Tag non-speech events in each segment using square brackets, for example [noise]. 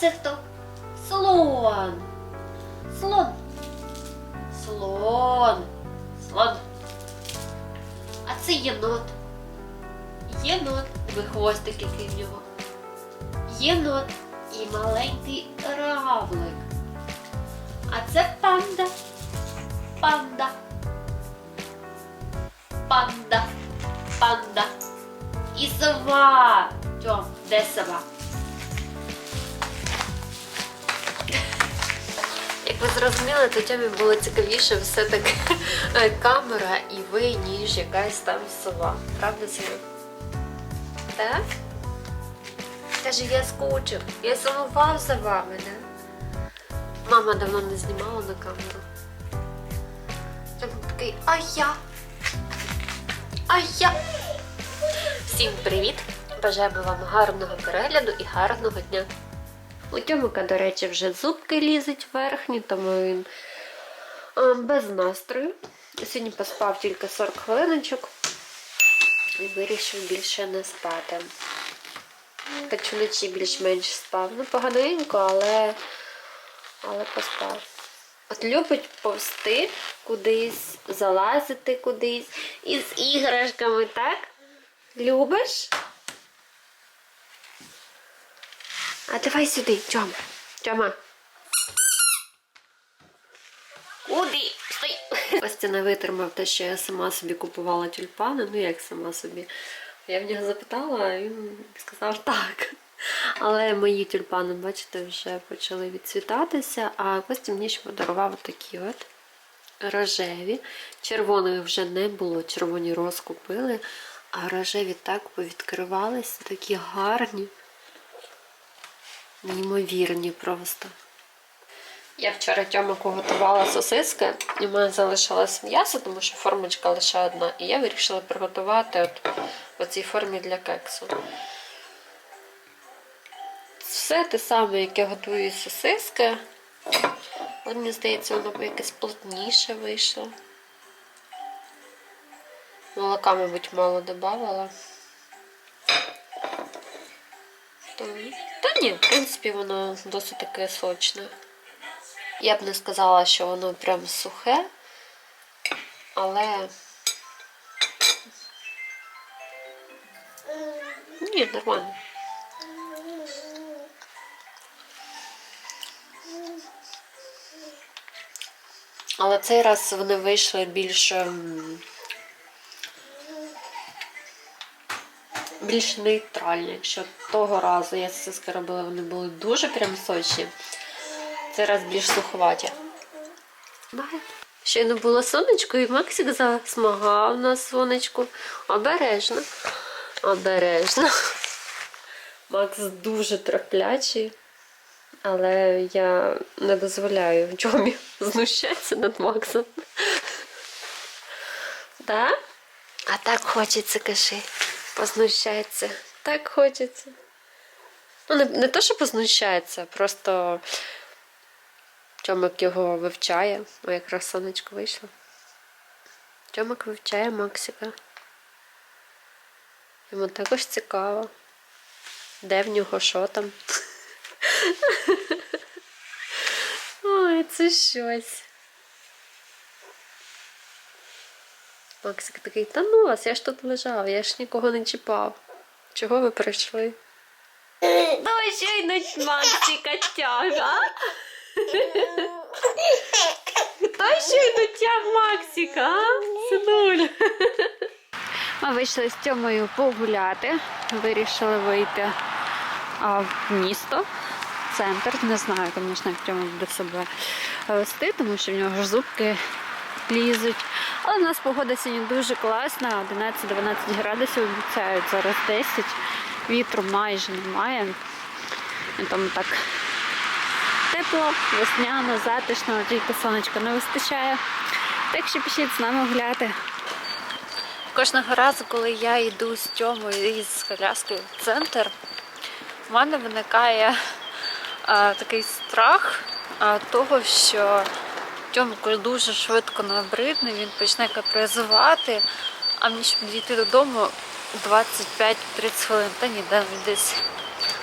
Це хто? Слон. Слон. Слон. Слон. А це єнот. Єнот. Ви хвостик який в нього. Єнот і маленький равлик. А це панда. Панда. Панда. Панда. І сова. Тьом, де сова? Ви зрозуміли, то Тьомі було цікавіше все-таки е, камера і ви, ніж якась там сова. Правда, Сина? Так? Каже, я скучив, я сумував за вами, да? Мама давно не знімала на камеру. Тьома такий, а я? А я? Всім привіт! Бажаємо вам гарного перегляду і гарного дня. У Тьомика, до речі, вже зубки лізуть верхні, тому він е, без настрою. Сьогодні поспав тільки 40 хвилиночок і вирішив більше не спати. Хоч вночі більш-менш спав. Ну, поганенько, але, але поспав. От любить повсти кудись, залазити кудись із іграшками, так? Любиш? А давай сюди, Тьома. Тьома. Куди? Стой! [laughs] Костя не витримав те, що я сама собі купувала тюльпани. Ну як сама собі. Я в нього запитала, а він сказав так. [laughs] Але мої тюльпани, бачите, вже почали відцвітатися, а Костя мені ще подарував такі от рожеві. Червоної вже не було, червоні розкупили, а рожеві так повідкривалися, такі гарні. Неймовірні просто. Я вчора Тьомику готувала сосиски, і в мене залишилось м'ясо, тому що формочка лише одна. І я вирішила приготувати от в цій формі для кексу. Все те саме, як я готую сосиски. Але мені здається, воно якесь плотніше вийшло. Молока, мабуть, мало додавала. Та ні, в принципі, воно досить таке сочне. Я б не сказала, що воно прям сухе, але. Ні, нормально. Але цей раз вони вийшли більш. Більш нейтральні. Якщо того разу я сосиски робила, вони були дуже прям сочні. Цей раз більш суховаті. Бай. Щойно було сонечко, і Максик засмагав на сонечку. Обережно. Обережно. Макс дуже терплячий, але я не дозволяю Джомі знущатися над Максом. Так? А так хочеться, кажи. Познущається. Так хочеться. Ну, не, не то, що познущається, просто Тьомик його вивчає. О, якраз сонечко вийшло. Тьомик вивчає Максика. Йому також цікаво. Де в нього що там? [laughs] Ой, це щось. Максик такий, та ну вас, я ж тут лежав, я ж нікого не чіпав. Чого ви прийшли? Ну, щойно Максика тяга. Та щойно тяг Максика, а? Синуль. Ми вийшли з Тьомою погуляти. Вирішили вийти а, в місто, в центр. Не знаю, звісно, як Тьома буде себе вести, тому що в нього ж зубки лізуть. Але в нас погода сьогодні дуже класна, 11-12 градусів обіцяють, зараз 10. Вітру майже немає. І Тому так тепло, весняно, затишно, тільки сонечка не вистачає. Так що пішіть з нами гуляти. Кожного разу, коли я йду з Тьомою і з коляскою в центр, в мене виникає а, такий страх а, того, що Тьомко дуже швидко набридне, він почне капризувати, а мені, щоб дійти додому 25-30 хвилин, та ні, десь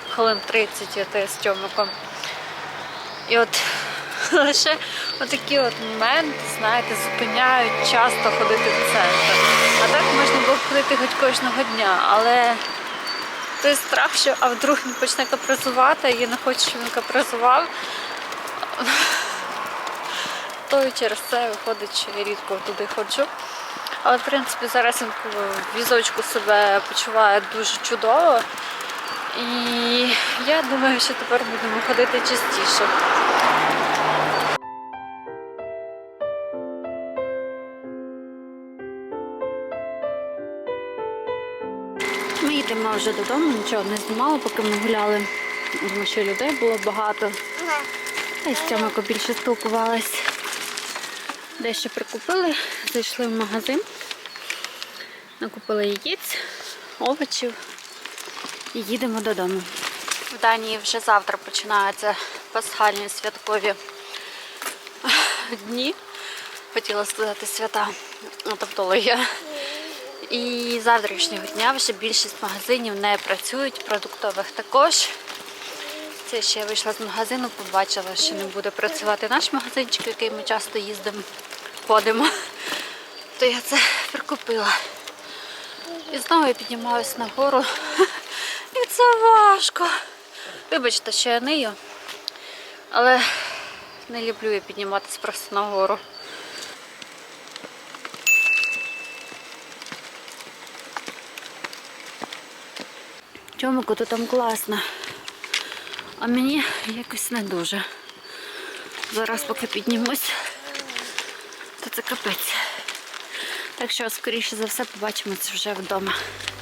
хвилин 30 йти з Тьомиком. І от [laughs] лише отакі от моменти, знаєте, зупиняють часто ходити в центр. А так можна було ходити хоч кожного дня, але той страх, що а вдруг він почне капризувати, я не хочу, щоб він капризував. То і через це виходить, рідко туди ходжу. Але в принципі зараз він в візочку себе почуває дуже чудово. І я думаю, що тепер будемо ходити частіше. Ми йдемо вже додому, нічого не знімали, поки ми гуляли, тому що людей було багато. Та й з Тьомико більше спілкувалась. Дещо прикупили, зайшли в магазин, накупили яєць, овочів і їдемо додому. В Данії вже завтра починаються пасхальні святкові дні. Хотіла сказати свята, тавтологія. І завтрашнього дня вже більшість магазинів не працюють, продуктових також. Це ще я вийшла з магазину, побачила, що не буде працювати наш магазинчик, який ми часто їздимо, ходимо. То я це прикупила. І знову я піднімаюся нагору. І це важко. Вибачте, що я нию, але не люблю я підніматися просто нагору. Тьомику, то там класно. А мені якось не дуже. Зараз поки піднімусь, це капець. Так що, скоріше за все, побачимося вже вдома.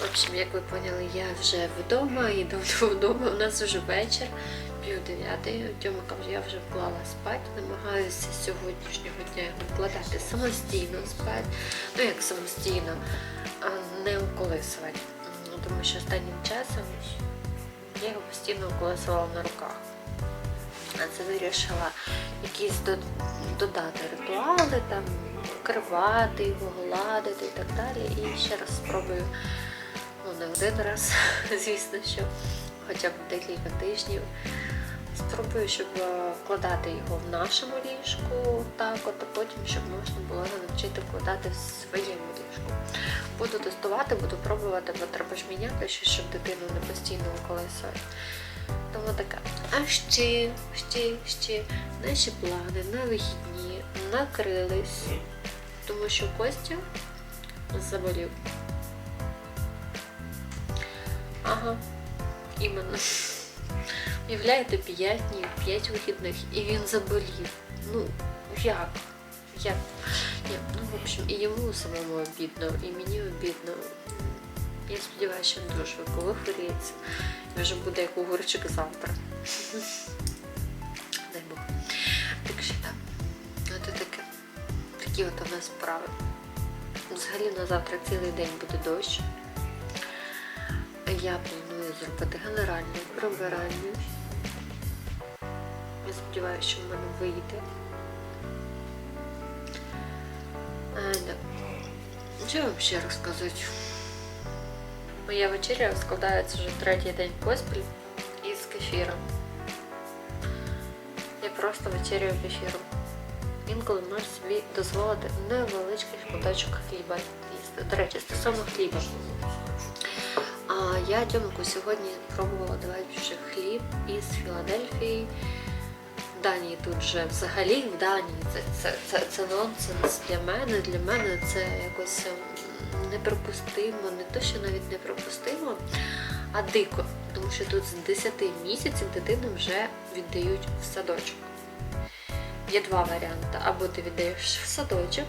В общем, як ви поняли, я вже вдома і [laughs] вдома. У нас вже вечір, пів дев'ятий. Тьомика я вже вклала спати. Намагаюся сьогоднішнього дня вкладати самостійно спати. Ну як самостійно, а не уколисувати. Тому що останнім часом я його постійно уколисувала на руках. Це вирішила якісь додати ритуали, там, вкривати його, гладити і так далі. І ще раз спробую, ну не один раз, [laughs] звісно, що хоча б декілька тижнів. Спробую, щоб е, вкладати його в нашому ліжку, так, от, а потім, щоб можна було навчити вкладати в своєму ліжку. Буду тестувати, буду пробувати, бо треба ж міняти щось, щоб дитину не постійно колесує. Тому така. А ще, ще, ще наші плани на вихідні накрились, тому що Костя заболів. Ага, іменно. Уявляєте, 5 днів, 5 вихідних, і він заболів. Ну, як? Як? Ні, ну, в общем, і йому самому обідно, і мені обідно. Я сподіваюся, що дуже швидко вихворіється. І вже буде як огурчик завтра. [laughs] Дай Бог. Так що так. От і таке. Такі от у нас справи. Взагалі на завтра цілий день буде дощ. Я планую зробити генеральне прибирання. Я сподіваюся, що в мене вийде. А, да. Що вам ще розказати? Моя вечеря складається вже третій день поспіль із кефіром. Я просто вечеряю кефіром. Інколи можеш собі дозволити невеличкий шматочок хліба їсти. До речі, стосовно хліба. А я Тьомику сьогодні пробувала давати вже хліб із Філадельфії. Данії тут вже взагалі в Данії це, це, це, це нонсенс для мене. Для мене це якось ем, неприпустимо, не то, що навіть неприпустимо, а дико. Тому що тут з 10 місяців дитину вже віддають в садочок. Є два варіанти. Або ти віддаєш в садочок,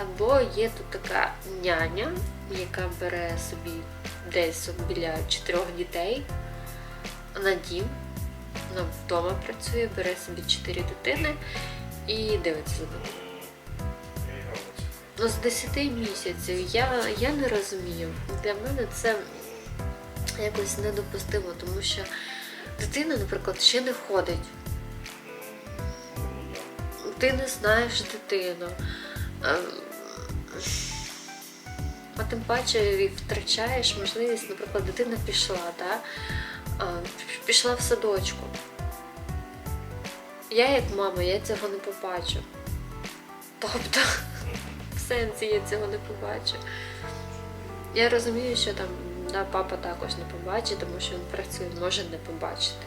або є тут така няня, яка бере собі десь біля чотирьох дітей на дім. Вона вдома працює, бере собі чотири дитини і дивиться за ними. Ну, з 10 місяців я, я не розумію. Для мене це якось недопустимо, тому що дитина, наприклад, ще не ходить. Ти не знаєш дитину. Ем, А тим паче втрачаєш можливість, наприклад, дитина пішла, да? Пішла в садочку. Я як мама, я цього не побачу. Тобто, в сенсі я цього не побачу. Я розумію, що там да, папа також не побачить, тому що він працює, може не побачити.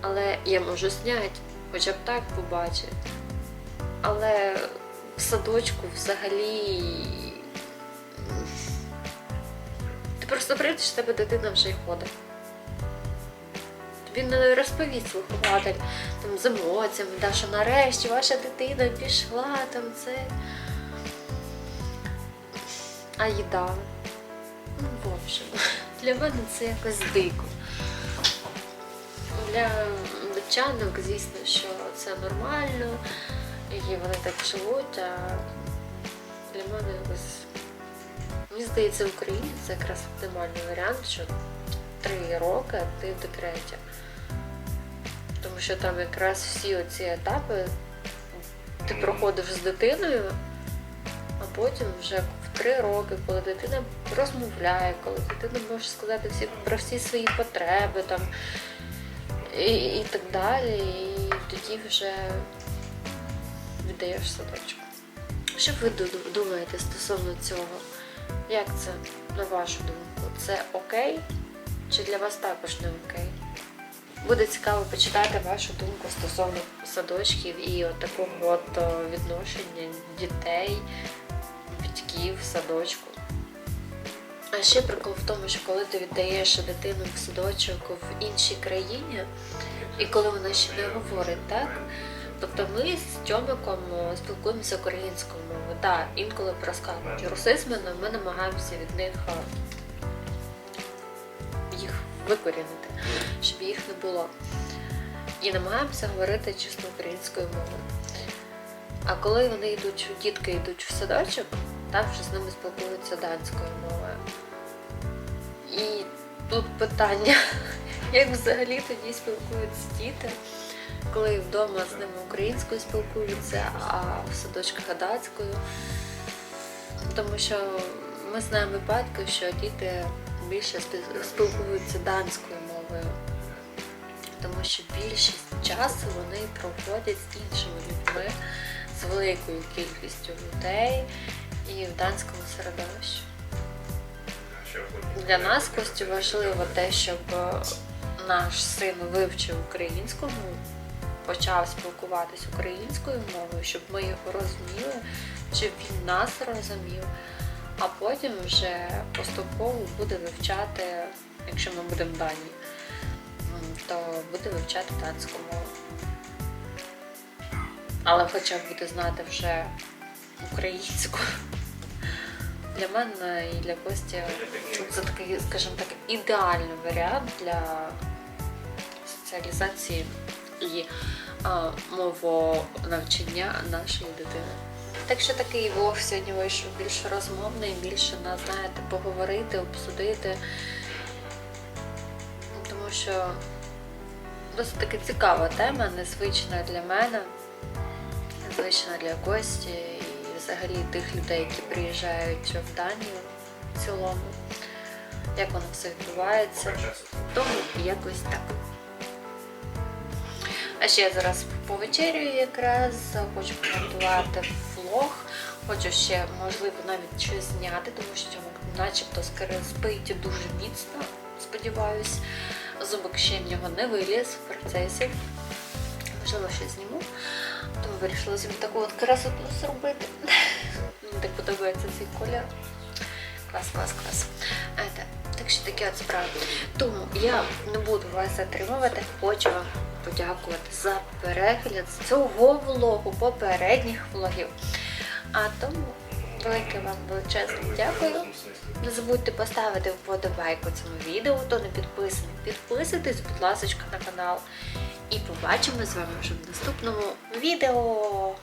Але я можу зняти, хоча б так побачити. Але в садочку взагалі. Ти просто прийдеш, в тебе дитина вже й ходить. Тобі не розповість вихователь там, з емоціями, да, що нарешті ваша дитина пішла, там це. А їда. Ну, в общем, для мене це якось дико. Для дочанок, звісно, що це нормально, і вони так живуть, а для мене якось. Мені здається, в Україні це якраз оптимальний варіант, що три роки а ти в декреті. Тому що там якраз всі оці етапи ти проходиш з дитиною, а потім вже в три роки, коли дитина розмовляє, коли дитина може сказати всі про всі свої потреби там і, і так далі, і тоді вже віддаєш садочку. Що ви думаєте стосовно цього? Як це, на вашу думку? Це окей? Чи для вас також не окей? Буде цікаво почитати вашу думку стосовно садочків і от такого от е, відношення дітей, батьків садочку. А ще прикол в тому, що коли ти віддаєш дитину в садочок в іншій країні, і коли вона ще не говорить, так? Тобто ми з Тьомиком е, спілкуємося українською мовою. Так, інколи проскакують русизми, але ми намагаємося від них е, викорінити, щоб їх не було. І намагаємося говорити чисто українською мовою. А коли вони йдуть, дітки йдуть в садочок, там вже з ними спілкуються данською мовою. І тут питання, [laughs] як взагалі тоді спілкуються діти, коли вдома з ними українською спілкуються, а в садочках датською. Тому що ми знаємо випадки, що діти більше спіл- спілкуються данською мовою, тому що більшість часу вони проводять з іншими людьми, з великою кількістю людей і в данському середовищі. Для нас Костю важливо те, щоб е, наш син вивчив українську мову, почав спілкуватись українською мовою, щоб ми його розуміли, щоб він нас розумів, а потім вже поступово буде вивчати, якщо ми будемо в Данії, то буде вивчати данську мову. Але хоча б буде знати вже українську. Для мене і для Кості це такий, скажімо так, ідеальний варіант для соціалізації і а, мовонавчання нашої дитини. Так що такий влог сьогодні вийшов більш розмовний, більше на знаєте, поговорити, обсудити. Тому що досить таки цікава тема, незвична для мене, незвична для Кості і взагалі тих людей, які приїжджають в Данію в цілому. Як воно все відбувається. Тому якось так. А ще я зараз повечерюю якраз, хочу коментувати влог, хочу ще, можливо, навіть щось зняти, тому що начебто спить дуже міцно, сподіваюсь. Зубок ще в нього не виліз в процесі. Можливо, щось зніму. Тому вирішила собі таку от красоту зробити. [laughs] Мені так подобається цей колір. Клас, клас, клас. Так, що такі от справи. Тому я не буду вас затримувати. Хочу вам подякувати за перегляд цього влогу, попередніх влогів. А тому велике вам величезне дякую. Не забудьте поставити вподобайку цьому відео, хто не підписаний. Підписуйтесь, будь ласка, на канал. І побачимо з вами вже в наступному відео.